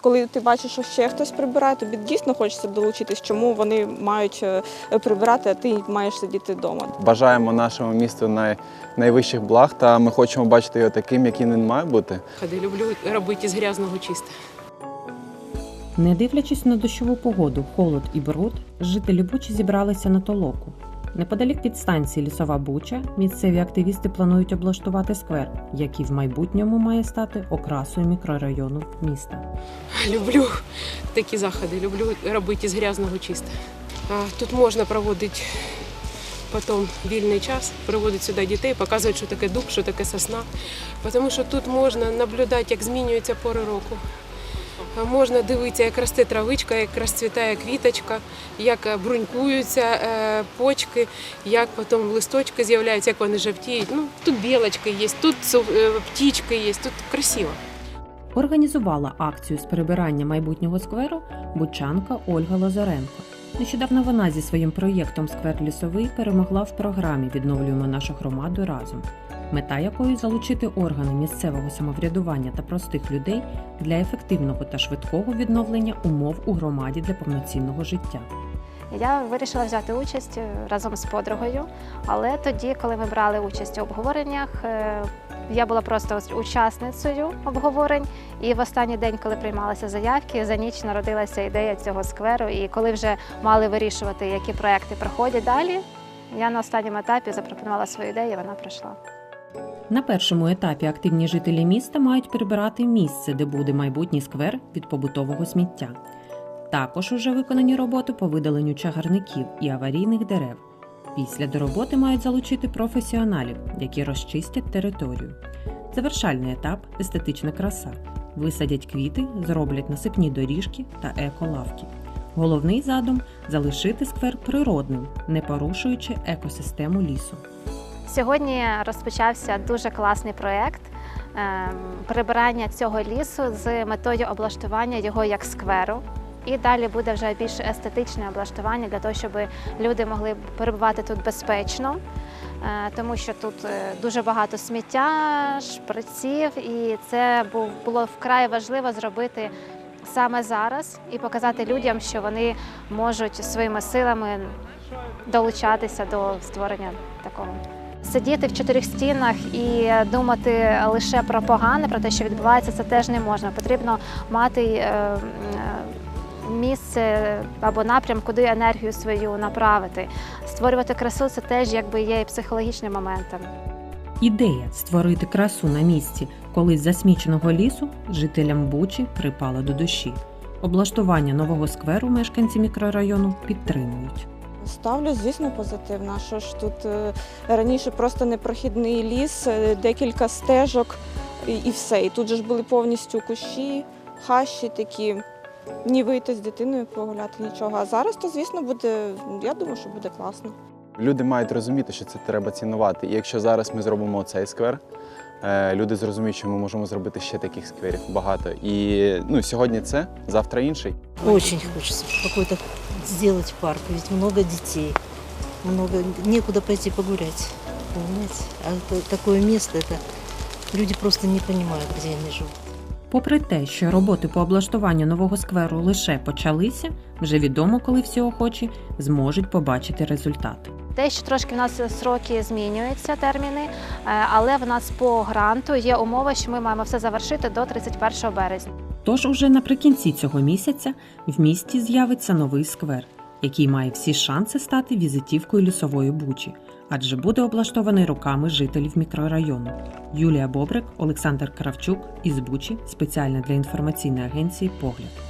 коли ти бачиш, що ще хтось прибирає, тобі дійсно хочеться долучитись, чому вони мають е, прибирати, а ти маєш сидіти вдома. Бажаємо нашому місту най... найвищих благ, та ми хочемо бачити його таким, яким він має бути. Ходи, люблю робити з грязного чисте. Не дивлячись на дощову погоду, холод і бруд, жителі Бучі зібралися на толоку. Неподалік від станції Лісова Буча місцеві активісти планують облаштувати сквер, який в майбутньому має стати окрасою мікрорайону міста. Люблю такі заходи, люблю робити з грязного чисте. Тут можна проводити потім вільний час, приводити сюди дітей, показувати, що таке дуб, що таке сосна. Тому що тут можна наблюдати, як змінюються пори року. А Можна дивитися, як росте травичка, як розцвітає квіточка, як е, брунькуються е, почки, як потім листочки з'являються, як вони жовтіють. Ну, тут білочки є, тут е, птічки є, тут красиво. Організувала акцію з прибирання майбутнього скверу бучанка Ольга Лазаренко. Нещодавно вона зі своїм проєктом Сквер лісовий перемогла в програмі Відновлюємо нашу громаду разом, мета якої залучити органи місцевого самоврядування та простих людей для ефективного та швидкого відновлення умов у громаді для повноцінного життя. Я вирішила взяти участь е, разом з подругою, але тоді, коли ми брали участь у обговореннях, е, я була просто учасницею обговорень. І в останній день, коли приймалися заявки, за ніч народилася ідея цього скверу. І коли вже мали вирішувати, які проекти проходять далі, я на останньому етапі запропонувала свою ідею, і вона пройшла. На першому етапі активні жителі міста мають прибирати місце, де буде майбутній сквер від побутового сміття. Також уже виконані роботи по видаленню чагарників і аварійних дерев. Після до роботи мають залучити професіоналів, які розчистять територію. Завершальний етап естетична краса. Висадять квіти, зроблять насипні доріжки та еколавки. Головний задум залишити сквер природним, не порушуючи екосистему лісу. Сьогодні розпочався дуже класний проєкт ем, прибирання цього лісу з метою облаштування його як скверу. І далі буде вже більш естетичне облаштування для того, щоб люди могли перебувати тут безпечно, е, тому що тут е, дуже багато сміття, шприців, і це було вкрай важливо зробити саме зараз і показати людям, що вони можуть своїми силами долучатися до створення такого. Сидіти в чотирьох стінах і думати лише про погане, про те, що відбувається, це теж не можна. Потрібно мати е, е, місце або напрям, куди енергію свою направити. Створювати красу це теж якби є і психологічним моментом. Ідея створити красу на місці колись засміченого лісу жителям Бучі припала до душі. Облаштування нового скверу мешканці мікрорайону підтримують. Ставлю, звісно, позитивно. Що ж тут е, раніше просто непрохідний ліс, е, декілька стежок і, все. І тут же ж були повністю кущі, хащі такі. Ні вийти з дитиною погуляти, нічого. А зараз то, звісно, буде, я думаю, що буде класно. Люди мають розуміти, що це треба цінувати. І якщо зараз ми зробимо цей сквер, е, люди зрозуміють, що ми можемо зробити ще таких скверів багато. І ну, сьогодні це, завтра інший. Очень хочется какой-то сделать парк, ведь много детей, много некуда пойти погулять, понимаете? А это такое место, это люди просто не понимают, где они живут. Попри те, що роботи по облаштуванню нового скверу лише почалися, вже відомо, коли всі охочі зможуть побачити результат. Те, що трошки в нас сроки змінюються, терміни, е, але в нас по гранту є умова, що ми маємо все завершити до 31 березня. Тож уже наприкінці цього місяця в місті з'явиться новий сквер, який має всі шанси стати візитівкою лісової бучі, адже буде облаштований руками жителів мікрорайону. Юлія Бобрик, Олександр Кравчук із Бучі спеціально для інформаційної агенції Погляд.